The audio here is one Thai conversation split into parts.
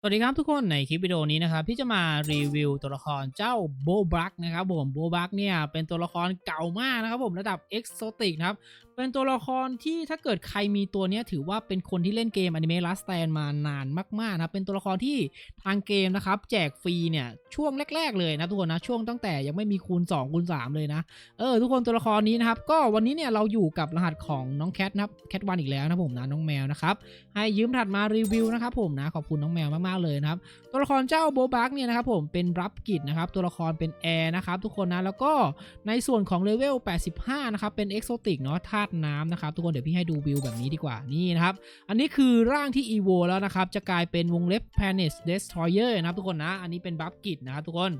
สวัสดีครับทุกคนในคลิปวิดีโอนี้นะครับพี่จะมารีวิวตัวละครเจ้าโบบักนะครับผมโบบักเนี่ยเป็นตัวละครเก่ามากนะครับผมระดับเอ็กโซติกนะครับ เป็นตัวละครที่ถ้าเกิดใครมีตัวเนี้ยถือว่าเป็นคนที่เล่นเกมอนิเมะลัสแตนมานานมากๆนะครับเป็นตัวละครที่ทางเกมนะครับ แจกฟรีเนี่ยช่วงแรก ๆ เลยนะทุกคนนะช่วงตั้งแต่ยังไม่มีคูณ2คูณ3เลยนะเออทุกคนตัวละครนี้นะครับก็วันนี้เนี่ยเราอยู่กับรหัสของน้องแคทนะครับแคทวันอีกแล้วนะผมนะน้องแมวนะครับให้ยืมถัดมารีวิวนะครับผมนะขอบคุณน้องแมวมากๆเลยนะครับตัวละครเจ้าโบบักเนี่ยนะครับผมเป็นรับกิจนะครับตัวละครเป็นแอร์นะครับทุกคนนะแล้วก็ในส่วนของเลเวล85นะครับเป็นเอ็กโซติกเนาะธาตน้ำนะครับทุกคนเดี๋ยวพี่ให้ดูวิวแบบนี้ดีกว่านี่นะครับ อันนี้คือร่างที่อีโวแล้วนะครับ จะกลายเป็นวงเล็บ Planet Destroyer นะครับทุกคนนะ อันนี้เป็นบัฟกิดนะครับทุกคน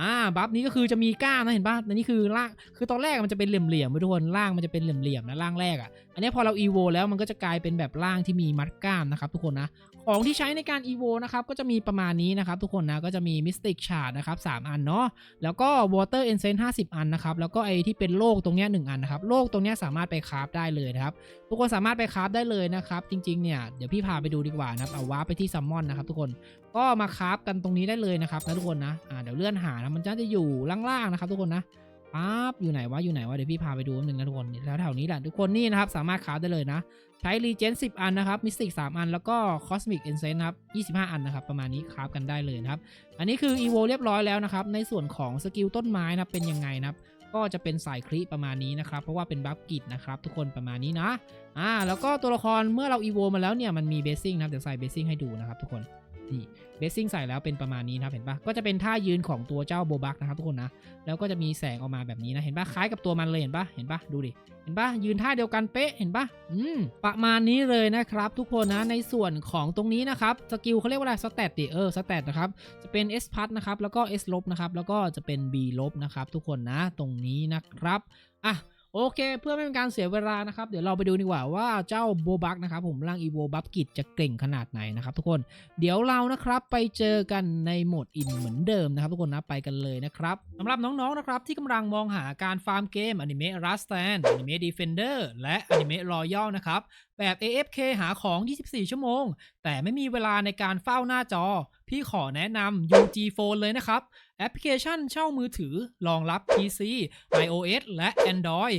อ่าบัฟนี้ก็คือจะมีก้านนะเห็นป่ะอันนี้คือร่างคือตอนแรกมันจะเป็นเหลี่ยมๆไว้ทุกคนร่างมันจะเป็นเหลี่ยมๆนะร่างแรกอะอันนี้พอเรา EVO แล้วมันก็จะกลายเป็นแบบร่างที่มีมัดก้ามนะครับทุกคนนะของที่ใช้ในการ EVO นะครับก็จะมีประมาณนี้นะครับทุกคนนะก็จะมี Mystic Shard นะครับ3อันเนาะแล้วก็ Water Essence 50อันนะครับแล้วก็ไอที่เป็นโลกตรงเนี้ยหนึ่งอันนะครับโลกตรงเนี้ยสามารถไปคราฟได้เลยนะครับทุกคนสามารถไปคราฟได้เลยนะครับจริงๆเนี่ยเดี๋ยวพี่พาไปดูดีกว่านะครับเอาวาร์ปไปที่ซัมมอนนะครับทุกคนก็มาคราฟกันตรงนี้ได้เลยนะครับนะทุกคนนะอ่าเดี๋ยวเลื่อนหานะมันจะจะอยู่ล่างๆนะครับ ทุกคนนะปั๊บอยู่ไหนวะอยู่ไหนวะเดี๋ยวพี่พาไปดูนิดนึงนะทุกคนแถวๆนี้แหละทุกคนนี่นะครับสามารถคราฟได้เลยนะ ใช้รีเจน10อันนะครับมิสติก3อันแล้วก็คอสมิกเอนเซนนะครับ25อันนะครับประมาณนี้คราฟกันได้เลยนะครับ อันนี้คืออีโวเรียบร้อยแล้วนะครับในส่วนของสกิลต้นไม้นะเป็นยังไงนะครับก็จะเป็นสายคลิประมาณนี้นะครับ เพราะว่าเป็นบัฟกิจนะครับ ทุกคนประมาณนี้นะอ่าแล้วก็ตัวละครเมื่อเราอีโวมาแล้วเนี่ยมันมีเบสซิ่งนะเดี๋ยวใส่เบสซิ่งให้ดูนะครับทุกคน นี่เบสซิ่งใส่แล้วเป็นประมาณนี้นะครับเห็นปะก็จะเป็นท่ายืนของตัวเจ้าโบบักนะครับทุกคนนะ แล้วก็จะมีแสงออกมาแบบนี้นะ เห็นปะคล้ายกับตัวมันเลยเห็นปะเห็นปะดูดิ เห็นปะยืนท่าเดียวกันเป๊ะ เห็นปะอืม ประมาณนี้เลยนะครับ ทุกคนนะ ในส่วนของตรงนี้นะครับ สกิลเขาเรียกว่าอะไรสเตตดิเออสเตตนะครับ จะเป็น S พัดนะครับ แล้วก็ S ลบนะครับ แล้วก็จะเป็น B ลบนะครับ ทุกคนนะ ตรงนี้นะครับ อะ โอเค เพื่อไม่เป็นการเสียเวลานะครับ เดี๋ยวเราไปดูดีกว่าว่าเจ้าโบบักนะครับผมร่างอีโวบัฟกิจจะเก่งขนาดไหนนะครับทุกคนเดี๋ยวเรานะครับไปเจอกันในโหมดอินเหมือนเดิมนะครับ ทุกคนนะไปกันเลยนะครับสำหรับน้องๆนะครับที่กำลังมองหาการฟาร์มเกมอนิเมะรัสแตนอนิเมะดีเฟนเดอร์และอนิเมะรอยัลนะครับแบบ AFK หาของ 24 ชั่วโมง แต่ไม่มีเวลาในการเฝ้าหน้าจอ พี่ขอแนะนำ UG Phone เลยนะครับ แอปพลิเคชันเช่ามือถือรองรับ PC iOS และ Android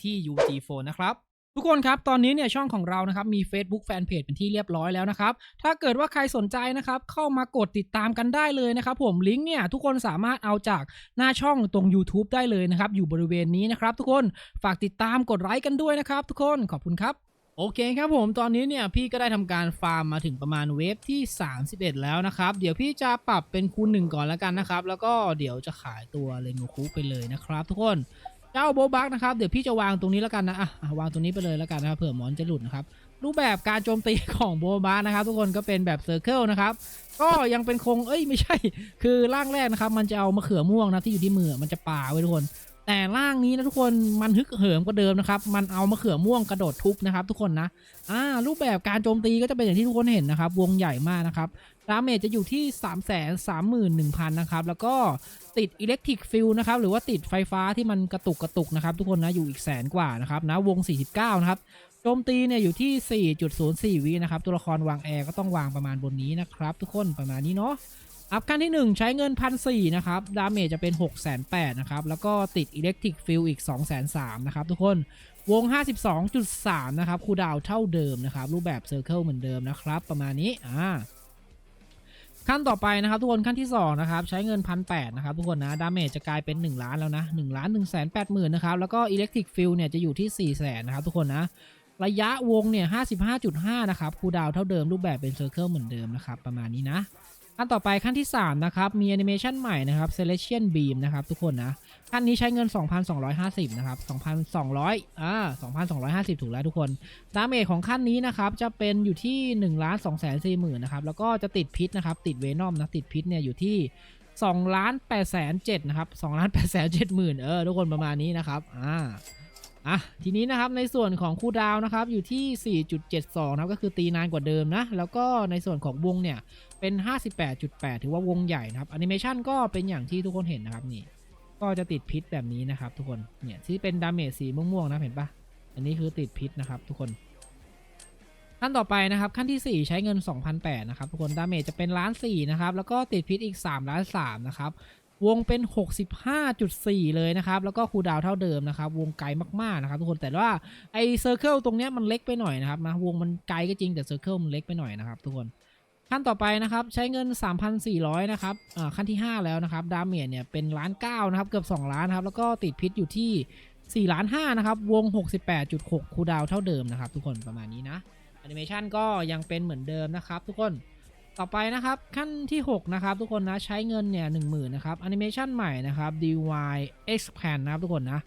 ที่ UG Phone นะครับทุกคนครับ ตอนนี้เนี่ยช่องของเรานะครับมี Facebook Fanpage เป็นที่เรียบร้อยแล้วนะครับ ถ้าเกิดว่าใครสนใจนะครับ เข้ามากดติดตามกันได้เลยนะครับผมลิงก์เนี่ยทุกคนสามารถเอาจากหน้าช่องตรง YouTube ได้เลยนะครับ อยู่บริเวณนี้นะครับทุกคนฝากติดตามกดไลค์กันด้วยนะครับ ทุกคนขอบคุณครับโอเคครับผมตอนนี้เนี่ยพี่ก็ได้ทำการฟาร์มมาถึงประมาณเวฟที่ 31 แล้วนะครับ เดี๋ยวพี่จะปรับเป็นคูณหนึ่งก่อนแล้วกันนะครับ แล้วก็เดี๋ยวจะขายตัวเรนโงคุไปเลยนะครับ ทุกคน เจ้าโบบักนะครับ เดี๋ยวพี่จะวางตรงนี้แล้วกันนะอะอะวางตรงนี้ไปเลยแล้วกันนะครับเผื่อหมอนจะหลุดนะครับรูปแบบการโจมตีของโบบักนะครับ ทุกคนก็เป็นแบบเซอร์เคิลนะครับ ก็ยังเป็นคง เอ้ยไม่ใช่ คือร่างแรกนะครับ มันจะเอามะเขือม่วงนะที่อยู่ที่มือมันจะป่าไว้ทุกคน แต่ร่างนี้นะทุกคนมันฮึกเหิมกว่าเดิมนะครับ มันเอามะเขือม่วงกระโดดทุบนะครับ ทุกคนนะอ่ารูปแบบการโจมตีก็จะเป็นอย่างที่ทุกคนเห็นนะครับ วงใหญ่มากนะครับดาเมจจะอยู่ที่ 3 3 1 0 0 0นะครับ แล้วก็ติดอิเล็กทริกฟิลนะครับ หรือว่าติดไฟฟ้าที่มันกระตุกกระตุกนะครับ ทุกคนนะ อยู่อีกแสนกว่านะครับนะวง 49 นะครับ โจมตีเนี่ยอยู่ที่ 4.04วินะครับ ตัวละครวางแอร์ก็ต้องวางประมาณบนนี้นะครับ ทุกคนประมาณนี้เนาะ อัพขั้นที่ 1 ใช้เงินพันสนะครับ ดาเมจจะเป็น 6 8 0 0 0นะครับ แล้วก็ติดอิเล็กทริกฟิลอีก 2 3 0 0 0นะครับทุกคน วง 52.3 นะครับ คูดาวเท่าเดิมนะครับ รูปแบบเซอร์เคิลเหมือนเดิมนะครับ ประมาณนี้ อ่า ขั้นต่อไปนะครับ ทุกคนขั้นที่ 2 นะครับ ใช้เงินพันแนะครับ ทุกคนนะ ดาเมจจะกลายเป็น 1 ล้านแล้วนะ1ล้าน1 8 0 0 0 0นะครับ แล้วก็อิเล็กทริกฟิลเนี่ยจะอยู่ที่ 4 0 0 0 0 0นะครับทุกคนนะระยะวงเนี่ย 55.5 นะครับ คูดาวเท่าเดิม รูปแบบเป็นเซอร์เคิลเหมือนเดิมนะครับ ประมาณนี้นะ ขั้นต่อไปขั้นที่ 3 นะครับ มีแอนิเมชันใหม่นะครับ Celestial Beam นะครับ ทุกคนนะขั้นนี้ใช้เงิน 2,250 นะครับ 2,200อ่า2,250 ถูกแล้วทุกคน ดาเมจของขั้นนี้นะครับ จะเป็นอยู่ที่1ล้าน2แสน4หมื่นนะครับ แล้วก็จะติดพิษนะครับ ติดเวนอมนะ ติดพิษเนี่ยอยู่ที่2ล้าน8แสน7นะครับ2ล้าน8แสน7หมื่นเออ ทุกคนประมาณนี้นะครับ อ่า อะทีนี้นะครับในส่วนของคูลดาวนะครับอยู่ที่ 4.72นะครับก็คือตีนานกว่าเดิมนะแล้วก็ในส่วนของวงเนี่ยเป็น 58.8 ถือว่าวงใหญ่นะครับแอนิเมชันก็เป็นอย่างที่ทุกคนเห็นนะครับนี่ก็จะติดพิษแบบนี้นะครับทุกคนเนี่ยที่เป็นดาเมจสีม่วงๆนะเห็นปะอันนี้คือติดพิษนะครับทุกคนขั้นต่อไปนะครับขั้นที่ 4 ใช้เงิน 2,008นะครับทุกคนดาเมจจะเป็นล้าน4นะครับแล้วก็ติดพิษอีก3ล้าน3นะครับ วงเป็น 65.4 เลยนะครับ แล้วก็คูดาวเท่าเดิมนะครับ วงไกลมากๆนะครับทุกคนแต่ว่าไอเซอร์เคิลตรงเนี้ยมันเล็กไปหน่อยนะครับนะวงมันไกลก็จริงแต่เซอร์เคิลมันเล็กไปหน่อยนะครับทุกคนขั้นต่อไปนะครับใช้เงิน 3,400 นะครับอ่าขั้นที่ 5 แล้วนะครับดาเมจเนี่ยเป็นล้าน9นะครับเกือบ 2 ล้านครับแล้วก็ติดพิษอยู่ที่ 4 ล้าน5นะครับวง 68.6คูดาวเท่าเดิมนะครับทุกคนประมาณนี้นะแอนิเมชันก็ยังเป็นเหมือนเดิมนะครับทุกคน ต่อไปนะครับขั้นที่ 6 นะครับ ทุกคนนะใช้เงินเนี่ย10,000นนะครับแอนิเมชันใหม่นะครับ DY Expand นะครับทุกคนนะ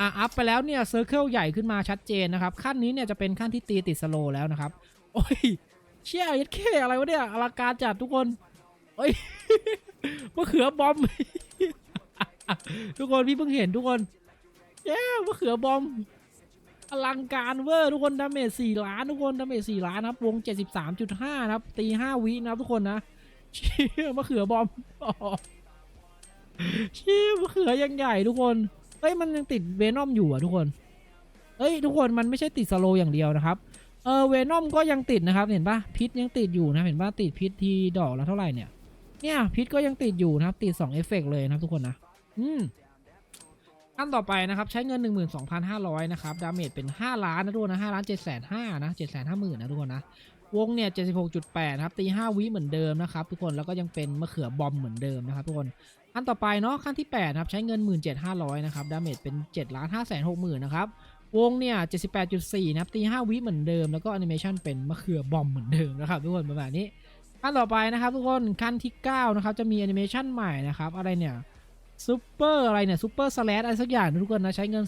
อะอัพไปแล้วเนี่ยเซอร์เคิลใหญ่ขึ้นมาชัดเจนนะครับ ขั้นนี้เนี่ยจะเป็นขั้นที่ตีติดสโลว์แล้วนะครับ โอ้ยเชี่ยยัดเคอะไรวะเนี่ยอลังการจัดทุกคนโอ้ยมะเขือบอม ทุกคนพี่เพิ่งเห็นทุกคนเย้มะเขือบอม อลังการเวอร์ทุกคนดาเมจ4ล้านทุกคนดาเมจ4ล้านนะครับวง73.5นะครับ ตี5วินะครับทุกคนนะเชี่ยมะเขือบอมเชี่ยมะเขือยังใหญ่ทุกคนเฮ้ยมันยังติดเวนอมอยู่อะทุกคนเฮ้ยทุกคนมันไม่ใช่ติดสโลอย่างเดียวนะครับเออเวนอมก็ยังติดนะครับเห็นปะพิษยังติดอยู่นะเห็นปะติดพิษทีดอกและเท่าไหร่เนี่ยเนี่ยพิษก็ยังติดอยู่นะครับ ติด2เอฟเฟกเลยนะครับทุกคนนะอืม ขั้นต่อไปนะครับใช้เงิน 12,500 นะครับ ดาเมจเป็น 5 ล้านนะทุกคนนะ5ล้าน7 5 0 0 0นะ7 5 0 0 0 0นะทุกคนนะ วงเนี่ย 76.8นะครับ ตี 5 วิเหมือนเดิมนะครับ ทุกคนแล้วก็ยังเป็นมะเขือบอมเหมือนเดิมนะครับทุกคนขั้นต่อไปเนาะขั้นที่8ครับใช้เงิน 17,500 นะครับ ดาเมจเป็น 7 ล้าน5 6 0 0 0 0นะครับวงเนี่ย 78.4 นะครับ ตี 5 วิเหมือนเดิม แล้วก็แอนิเมชันเป็นมะเขือบอมเหมือนเดิมนะครับทุกคนประมาณนี้ขั้นต่อไปนะครับทุกคนขั้นที่9นะครับจะมีแอนิเมชันใหม่นะครับอะไรเนี่ย ซูเปอร์อะไรเนี่ยซูเปอร์สแลชอะไรสักอย่างทุกคนนะ ใช้เงิน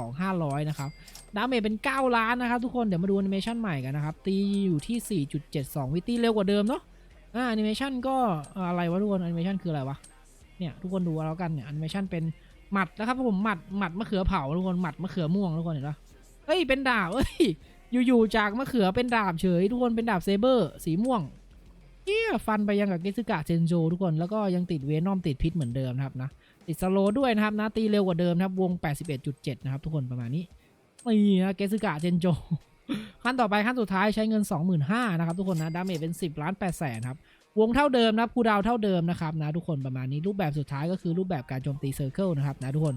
22,500 นะครับ ดาเมจเป็น 9 ล้านนะครับ ทุกคน เดี๋ยวมาดูแอนิเมชันใหม่กันนะครับ ตีอยู่ที่ 4.72 วิตีเร็วกว่าเดิมเนาะอ่าแอนิเมชันก็อะไรวะทุกคนแอนิเมชันคืออะไรวะ เนี่ย ทุกคนดูเอาแล้วกันเนี่ยแอนิเมชันเป็นหมัดนะครับผมหมัดหมัดมะเขือเผาทุกคนหมัดมะเขือม่วงทุกคนเห็นปะเฮ้ยเป็นดาบเฮ้ยอยู่ๆจากมะเขือเป็นดาบเฉยทุกคนเป็นดาบเซเบอร์ สีม่วง เฮียฟันไปยังกับเกซึกะเซนโจทุกคนแล้วก็ยังติดเวนอมติดพิษเหมือนเดิมนะครับนะติดสโลด้วยนะครับนะตีเร็วกว่าเดิมนะครับวง 81.7 นะครับทุกคนประมาณนี้นี่นะเกซึกะเซนโจขั้นต่อไปขั้นสุดท้ายใช้เงิน 25,000นะครับทุกคนนะดาเมจเป็น 10ล้าน8แสนครับวงเท่าเดิมนะครับคูดาวเท่าเดิมนะครับนะทุกคนประมาณนี้รูปแบบสุดท้ายก็คือรูปแบบการโจมตีเซอร์เคิลนะครับนะทุกคน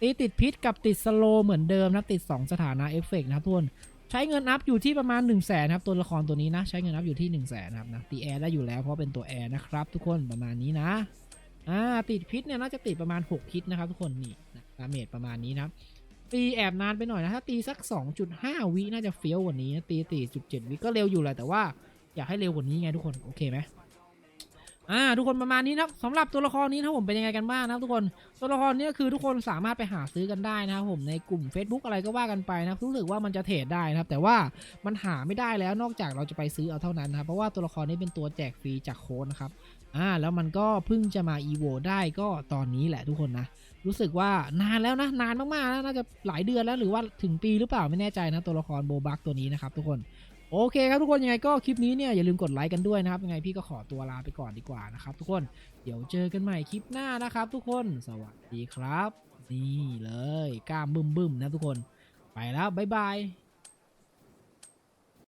ตีติดพิษกับติดสโลเหมือนเดิมนะครับติด 2 สถานะเอฟเฟกต์นะครับทุกคน ใช้เงินอัพอยู่ที่ประมาณ1นึ่งแสนครับ ตัวละครตัวนี้นะ ใช้เงินอัพอยู่ที่1นึ่งแสนครับนะตีแอร์ได้อยู่แล้วเพราะเป็นตัวแอร์นะครับ ทุกคนประมาณนี้นะอ่าติดพิษเนี่ยน่าจะติดประมาณ 6 พิษนะครับ ทุกคนนี่ดาเมจประมาณนี้นะตีแอบนานไปหน่อยนะถ้าตีสัก 2.5 วิน่าจะเฟี้ยวกว่านี้นะตีตีจุดเจ็ดวิก็เร็วอยู่แหละแต่ว่าอยากให้เร็วกว่านี้ไงทุกคนโอเคไหม อ่าทุกคนประมาณนี้นะสำหรับตัวละครนี้นะผมเป็นยังไงกันบ้างนะครับทุกคนตัวละครนี้คือทุกคนสามารถไปหาซื้อกันได้นะครับผมในกลุ่ม Facebook อะไรก็ว่ากันไปนะครับรู้สึกว่ามันจะเทรดได้นะครับแต่ว่ามันหาไม่ได้แล้วนอกจากเราจะไปซื้อเอาเท่านั้นนะครับเพราะว่าตัวละครนี้เป็นตัวแจกฟรีจากโค้ดนะครับอ่าแล้วมันก็เพิ่งจะมา EVO ได้ก็ตอนนี้แหละทุกคนนะรู้สึกว่านานแล้วนะนานมากๆแล้วน่าจะหลายเดือนแล้วหรือว่าถึงปีหรือเปล่าไม่แน่ใจนะตัวละครโบบักตัวนี้นะครับทุกคน โอเคครับทุกคนยังไงก็คลิปนี้เนี่ยอย่าลืมกดไลค์กันด้วยนะครับยังไงพี่ก็ขอตัวลาไปก่อนดีกว่านะครับทุกคนเดี๋ยวเจอกันใหม่คลิปหน้านะครับ ทุกคนสวัสดีครับ นี่เลยกล้ามบึ้มๆนะทุกคนไปแล้วบ๊ายบาย